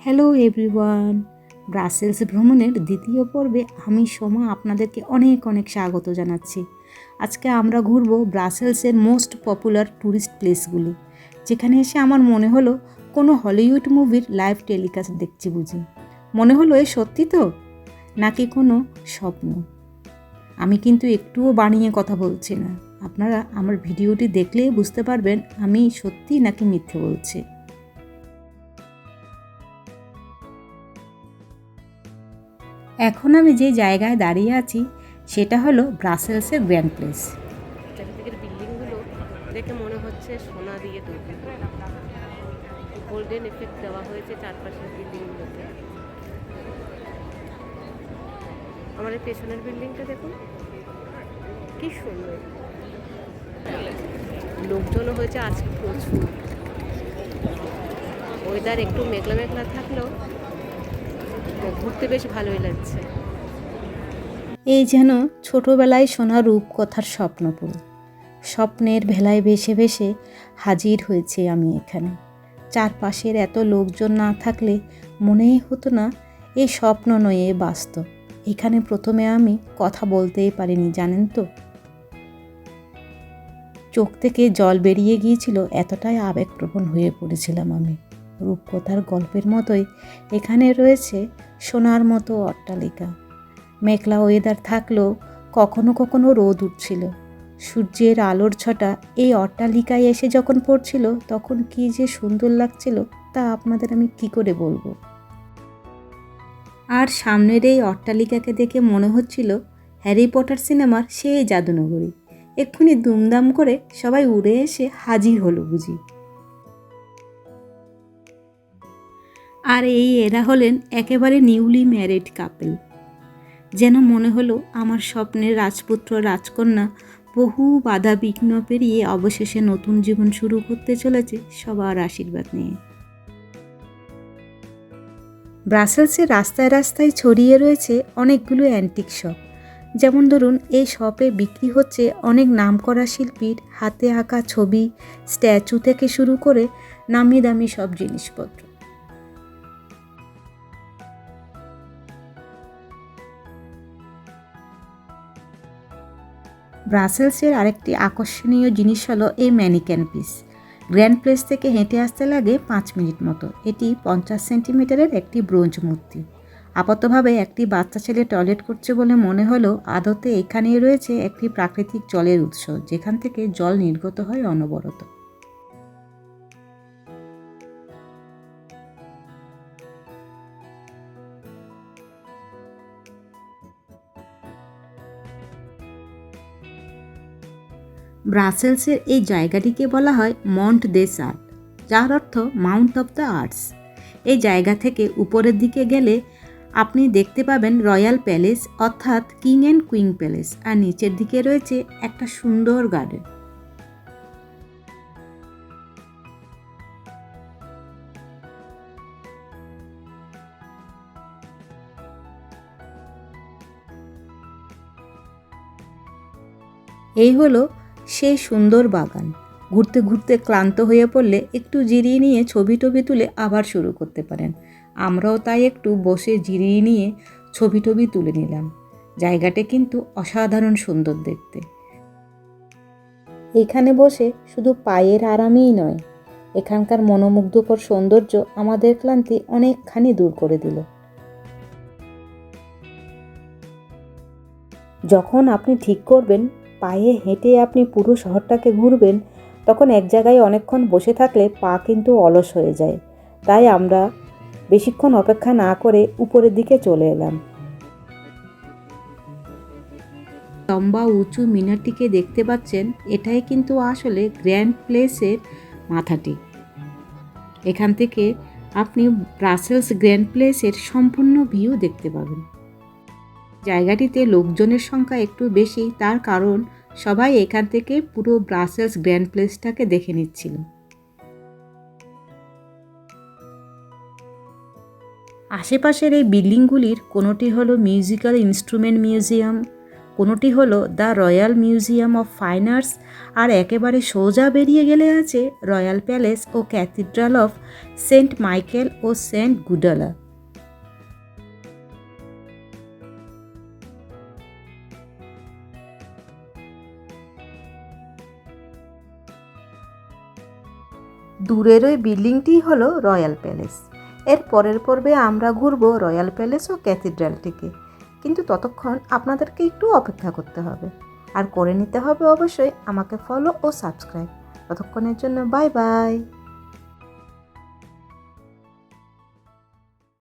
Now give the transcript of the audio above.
Hello everyone Brussels ভ্রমণের দ্বিতীয় পর্বে আমি সোমা আপনাদেরকে অনেক অনেক স্বাগত জানাচ্ছি। আজকে আমরা ঘুরবো ব্রাসেলসের মোস্ট পপুলার ট্যুরিস্ট প্লেসগুলি যেখানে এসে আমার মনে হলো কোনো হলিউড মুভির লাইভ টেলিকাস্ট দেখছি বুঝি। মনে হলো এ সত্যি তো? নাকি কোনো স্বপ্ন? আমি কিন্তু একটুও বানিয়ে কথা বলছি না। আপনারা আমার ভিডিওটি দেখলেই বুঝতে পারবেন আমি সত্যি নাকি মিথ্যে বলছি। এখন আমি যে জায়গায় দাঁড়িয়ে আছি, সেটা হলো ব্রাসেলসের গ্র্যান্ড প্লেস। বিল্ডিংগুলো দেখে মনে হচ্ছে সোনা দিয়ে তৈরি। গোল্ডেন এফেক্ট দেওয়া হয়েছে চারপাশের বিল্ডিংগুলোতে। আমাদের পেছনের বিল্ডিংটা দেখুন, কি সুন্দর। লোকজনও হয়েছে, আজকে প্রচুর। ওয়েদার একটু মেঘলা মেঘলা থাকলেও ঘুরতে বেশ ভালোই লাগছে। এই যেন ছোটোবেলায় শোনা রূপকথার স্বপ্নপুর। স্বপ্নের ভেলায় ভেসে ভেসে হাজির হয়েছে আমি এখানে। চারপাশের এত লোকজন না থাকলে মনেই হতো না এই স্বপ্ন নয় বাস্তব। এখানে প্রথমে আমি কথা বলতেই পারিনি, জানেন তো? চোখ থেকে জল বেরিয়ে গিয়েছিল, এতটাই আবেগপ্রবণ হয়ে পড়েছিলাম আমি। রূপকথার গল্পের মতোই এখানে রয়েছে সোনার মতো অট্টালিকা। মেঘলা ওয়েদার থাকলেও কখনো কখনো রোদ উঠছিল। সূর্যের আলোর ছটা এই অট্টালিকায় এসে যখন পড়ছিল, তখন কি যে সুন্দর লাগছিল তা আপনাদের আমি কি করে বলব? আর সামনের এই অট্টালিকাকে দেখে মনে হচ্ছিল হ্যারি পটার সিনেমার সেই জাদুনগরী। এক্ষুনি দুমদাম করে সবাই উড়ে এসে হাজির হলো বুঝি। আর এই এরা হলেন একেবারে নিউলি ম্যারিড কাপেল। যেন মনে হলো আমার স্বপ্নের রাজপুত্র রাজকন্যা বহু বাধা বিঘ্ন পেরিয়ে অবশেষে নতুন জীবন শুরু করতে চলেছে সবার আশীর্বাদ নিয়ে। ব্রাসেলসের রাস্তায় রাস্তায় ছড়িয়ে রয়েছে অনেকগুলো অ্যান্টিক শপ। যেমন ধরুন, এই শপে বিক্রি হচ্ছে অনেক নামকরা শিল্পীর হাতে আঁকা ছবি, স্ট্যাচু থেকে শুরু করে নামি দামি সব জিনিসপত্র। ব্রাসেলসের আরেকটি আকর্ষণীয় জিনিস হলো এই ম্যানিক্যান পিস। গ্র্যান্ড প্লেস থেকে হেঁটে আসতে লাগে পাঁচ মিনিট মতো। এটি পঞ্চাশ সেন্টিমিটারের একটি ব্রোঞ্জ মূর্তি। আপাতভাবে একটি বাচ্চা ছেলে টয়লেট করছে বলে মনে হলো, আদতে এখানেই রয়েছে একটি প্রাকৃতিক জলের উৎস, যেখান থেকে জল নির্গত হয় অনবরত। ব্রাসেলসের এই জায়গাটিকে বলা হয় মন্ট দেস আর্ট যার অর্থ মাউন্ট অফ দ্য আর্টস। এই জায়গা থেকে উপরের দিকে গেলে আপনি দেখতে পাবেন রয়্যাল প্যালেস, অর্থাৎ কিং অ্যান্ড কুইন প্যালেস, আর নিচের দিকে রয়েছে একটা সুন্দর গার্ডেন। এই হলো সেই সুন্দর বাগান। ঘুরতে ঘুরতে ক্লান্ত হয়ে পড়লে একটু জিরিয়ে নিয়ে ছবি টবি তুলে আবার শুরু করতে পারেন। আমরাও তাই একটু বসে জিরিয়ে নিয়ে ছবি টবি তুলে নিলাম। জায়গাটা কিন্তু অসাধারণ সুন্দর দেখতে। এখানে বসে শুধু পায়ের আরামেই নয়, এখানকার মনোমুগ্ধকর সৌন্দর্য আমাদের ক্লান্তি অনেকখানি দূর করে দিল। যখন আপনি ঠিক করবেন পায়ে হেঁটে আপনি পুরো শহরটাকে ঘুরবেন, তখন এক জায়গায় অনেকক্ষণ বসে থাকলে পা কিন্তু অলস হয়ে যায়। তাই আমরা বেশিক্ষণ অপেক্ষা না করে উপরের দিকে চলে এলাম। লম্বা উঁচু মিনারটিকে দেখতে পাচ্ছেন, এটাই কিন্তু আসলে গ্র্যান্ড প্লেসের মাথাটি। এখান থেকে আপনি ব্রাসেলস গ্র্যান্ড প্লেসের সম্পূর্ণ ভিউ দেখতে পাবেন। জায়গাটিতে লোকজনের সংখ্যা একটু বেশি, তার কারণ সবাই এখান থেকে পুরো ব্রাসেলস গ্র্যান্ড প্লেসটাকে দেখে নিচ্ছিল। আশেপাশের এই বিল্ডিংগুলির কোনোটি হলো মিউজিক্যাল ইনস্ট্রুমেন্ট মিউজিয়াম, কোনোটি হলো the royal museum of fine arts, আর একেবারে সোজা বেরিয়ে গেলে আছে রয়্যাল প্যালেস ও ক্যাথিড্রাল অফ সেন্ট মাইকেল ও সেন্ট গুডালা। দূরের ওই বিল্ডিংটি হলো রয়্যাল প্যালেস। এর পরের পর্বে আমরা ঘুরবো রয়্যাল প্যালেস ও ক্যাথিড্রালটিকে কিন্তু ততক্ষণ আপনাদেরকে একটু অপেক্ষা করতে হবে। আর করে নিতে হবে অবশ্যই আমাকে ফলো ও সাবস্ক্রাইব। ততক্ষণের জন্য বাই বাই।